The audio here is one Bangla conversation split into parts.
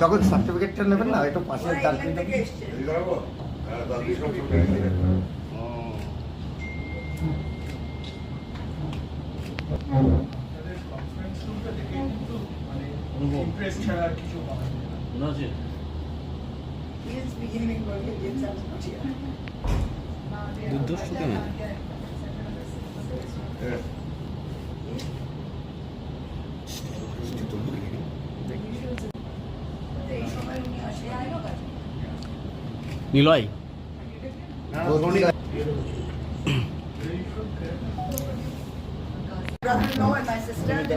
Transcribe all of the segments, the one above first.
যখন সার্টিফিকেটটা নেবেন না একটু পাশে ডালপিন দুর্ধর্ষ কেন? Niloy brother-in-law and my sister, they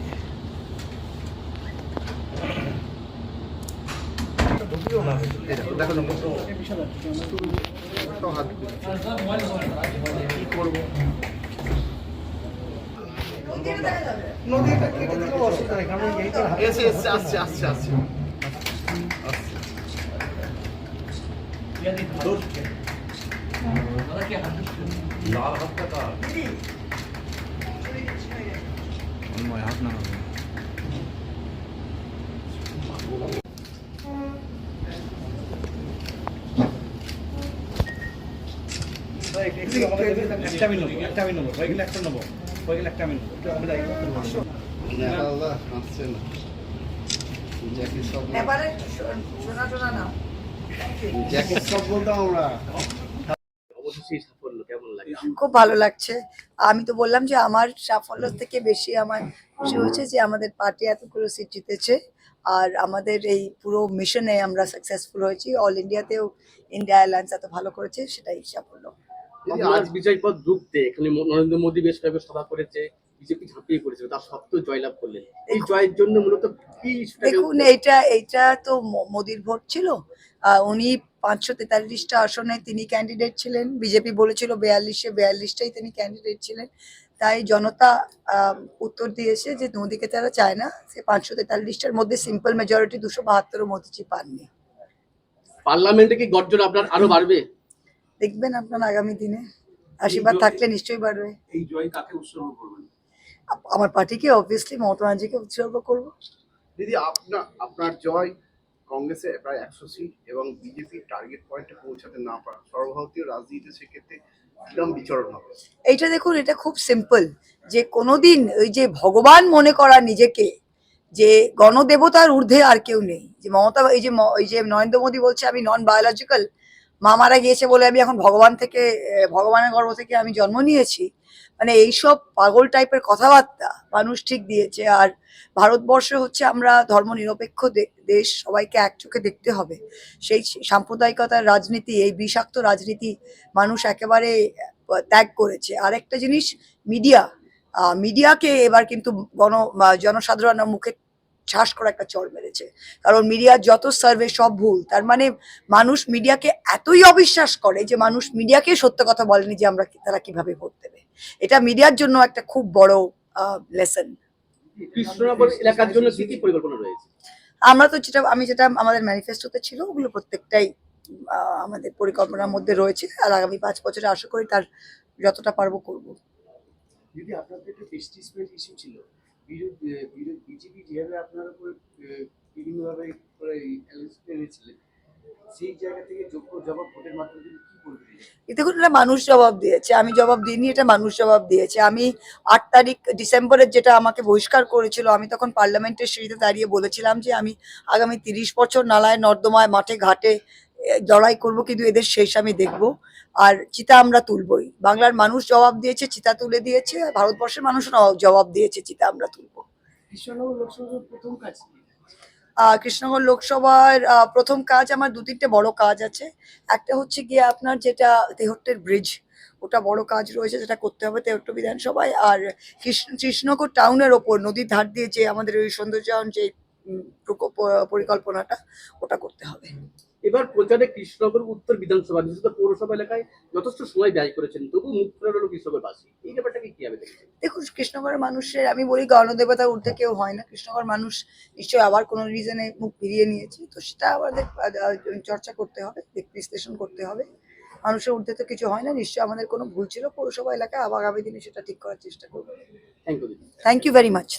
দেখো তো হাত কি করব? নদীটা দেখা যাবে। নদীটা কেটে দিলেও অসুবিধা নেই কারণ এইটা এসে এসছে আসছে আসছে আসছে। তন্ময় হাত না খুব ভালো লাগছে। আমি তো বললাম যে আমার সাফল্য থেকে বেশি আমার খুশি হচ্ছে যে আমাদের পার্টি এতগুলো সিট জিতেছে। আর আমাদের এই পুরো মিশনে আমরা সাকসেসফুল হয়েছি। অল ইন্ডিয়াতেও ইন্ডিয়া অ্যালায়েন্স এত ভালো করেছে, সেটাই সাফল্য। আজ বিজয় পথ যুক্তে এখানে নরেন্দ্র মোদী বেশ কয়েকবার সভা করেছে বিজেপি ঝাঁপিয়ে পড়েছিল তার সত্ত্বেও জয়লাভ করলেন। এই জয়ের জন্য মূলত দেখুন এইটা এইটা তো মোদির ভোট ছিল। উনি পাঁচশো তেতাল্লিশটা আসনে তিনি ক্যান্ডিডেট ছিলেন। বিজেপি বলেছিল বেয়াল্লিশে বেয়াল্লিশটাই তিনি ক্যান্ডিডেট ছিলেন। তাই জনতা উত্তর দিয়েছে যে মোদিকে তারা চায় না। সে পাঁচশো তেতাল্লিশটার মধ্যে সিম্পল মেজরিটি দুশো বাহাত্তর মোদিজি পাননি। পার্লামেন্টে কি গর্জন আপনার আরও বাড়বে? দেখবেন আপনার আগামী দিনে। আশীর্বাদ থাকলে নিশ্চয়ই বাড়বে। এই জয় কাকে উৎসর্গ করবেন? আমার পার্টিকে অবভিয়াসলি মমতা ব্যানার্জিকে উৎসর্গ করব। দিদি আপনার আপনার জয় কংগ্রেসে প্রায় একশো সিট এবং বিজেপির টার্গেট পয়েন্টে পৌঁছাতে না পারা সর্বভারতীয় রাজনীতিতে সেক্ষেত্রে এইটা দেখুন এটা খুব সিম্পল যে কোনোদিন ওই যে ভগবান মনে করা নিজেকে যে গণদেবতার ঊর্ধ্বে আর কেউ নেই। যে মমতা এই যে ম- এই যে নরেন্দ্র মোদী বলছে আমি নন বায়োলজিক্যাল মা মারা গিয়েছে বলে আমি এখন ভগবান থেকে ভগবানের গর্ভ থেকে আমি জন্ম নিয়েছি। মানে এইসব পাগল টাইপের কথাবার্তা মানুষ ঠিক দিয়েছে। আর ভারতবর্ষে হচ্ছে আমরা ধর্মনিরপেক্ষ দেশ, সবাইকে এক চোখে দেখতে হবে। সেই সাম্প্রদায়িকতার রাজনীতি, এই বিষাক্ত রাজনীতি মানুষ একেবারে ত্যাগ করেছে। আরেকটা জিনিস, মিডিয়া। মিডিয়াকে এবার কিন্তু গণ জনসাধারণের মুখে ঠাস করে একটা চড় মেরেছে। কারণ মিডিয়ার যত সার্ভে সব ভুল। তার মানে মানুষ মিডিয়াকে এতই অবিশ্বাস করে যে মানুষ মিডিয়াকে সত্য কথা বলেনি যে আমরা তারা কীভাবে ভোট দেবে। এটা মিডিয়ার জন্য একটা খুব বড় লেসন কৃষ্ণনগর এলাকার জন্য কি কি পরিকল্পনা রয়েছে? আমরা তো যেটা আমি যেটা আমাদের ম্যানিফেস্টোতে ছিল ওগুলো প্রত্যেকটাই আহ, আমাদের পরিকল্পনার মধ্যে রয়েছে। আর আগামী পাঁচ বছরে আশা করি তার যতটা পারব করব। দিদি আপনাদের একটা পেস্টিসাইড ইস্যু ছিল। বিজেপি যেভাবে আপনার উপর বিভিন্নভাবে এনেছিলেন এটা মানুষ জবাব দিয়েছে, আমি জবাব দিইনি, এটা মানুষ জবাব দিয়েছে। আমি আট তারিখ ডিসেম্বরের যেটা আমাকে বহিষ্কার করেছিল, আমি তখন পার্লামেন্টের সিঁড়িতে দাঁড়িয়ে বলেছিলাম যে আমি আগামী তিরিশ বছর নালায় নর্দমায় মাঠে ঘাটে লড়াই করব, কিন্তু এদের শেষ আমি দেখব। আর চিতা আমরা তুলবই। বাংলার মানুষ জবাব দিয়েছে চিতা তুলে দিয়েছে আর ভারতবর্ষের মানুষও জবাব দিয়েছে চিতা আমরা তুলবো। কৃষ্ণনগর লোকসভার প্রথম কাজ কৃষ্ণনগর লোকসভার প্রথম কাজ আমার দু তিনটে বড় কাজ আছে। একটা হচ্ছে গিয়ে আপনার যেটা তেহট্টের ব্রিজ ওটা বড় কাজ রয়েছে যেটা করতে হবে তেহট্ট বিধানসভায়। আর কৃষ্ণ কৃষ্ণনগর টাউনের ওপর নদীর ধার দিয়ে যে আমাদের ওই সৌন্দর্যায়ন যে পরিকল্পনাটা ওটা করতে হবে। এবার প্রচারে কৃষ্ণনগর উত্তর বিধানসভা বিশেষত পৌরসভা এলাকায় যথেষ্ট সময় ব্যয় করেছেন। তবু মুখ ফেরার হলো কৃষ্ণনগর বাসী। এই ব্যাপারটাকে কীভাবে দেখছেন? দেখুন কৃষ্ণগড়ের মানুষের আমি বলি গণদেবতার ঊর্ধ্বে কেউ হয় না। কৃষ্ণগড় মানুষ নিশ্চয়ই আবার কোনো রিজনে মুখ ফিরিয়ে নিয়েছে। তো সেটা আমাদের চর্চা করতে হবে বিশ্লেষণ করতে হবে। মানুষের ঊর্ধ্বে তো কিছু হয় না নিশ্চয়ই আমাদের কোনো ভুল ছিল। পৌরসভা এলাকায় আবার আগামী দিনে সেটা ঠিক করার চেষ্টা করব। Thank you thank you very much